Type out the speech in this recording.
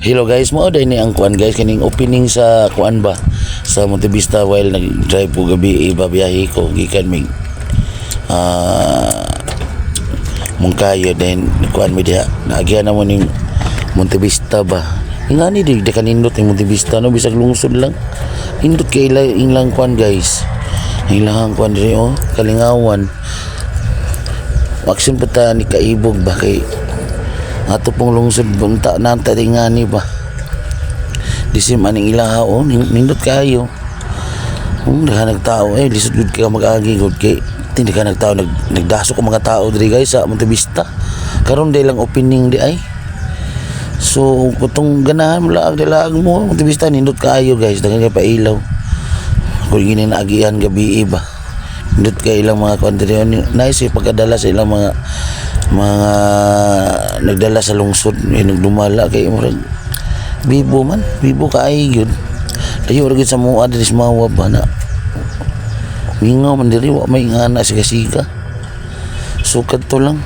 Hello guys, mo day ni ang kuan guys kaning opening sa kuan ba? Sa Monte Vista while nag-drive ko gabi ibabiyahe ko gikan mig ah Mungkayo then kuan mi diha. Naagyan na mo ning Monte Vista ba? Nga ni di di kanindot yung Monte Vista no? Bisag lungsod lang. Indot kay ila ilang kuan guys. Ilang kuan diri oh kalingawan. Maxim pata ni kaibog ba? Kay ato pong lungsod bunta nanta di nga ni ba disim aning ilaha o nindot kayo. Kung um, nagtao. Eh lisod gud ka mag-agi gud kay hindi ka nagtao. Nag nagdaso ko mga tao diri guys sa Monte Vista. Karon day lang opening di ay. So kutong ganahan mo laag laag mo. Monte Vista nindot kayo guys. Dagan kay pailaw. Kung gini naagian gabi iba nindot kay ilang mga kwantiyo nice eh, pagkadala sa ilang mga mga nagdala sa lungsod eh, nagdumala kay murag bibo man bibo kaay yun. Layo ra sa mga adres mawa ba na mingaw man diri wa may ngana siga siga so kadto lang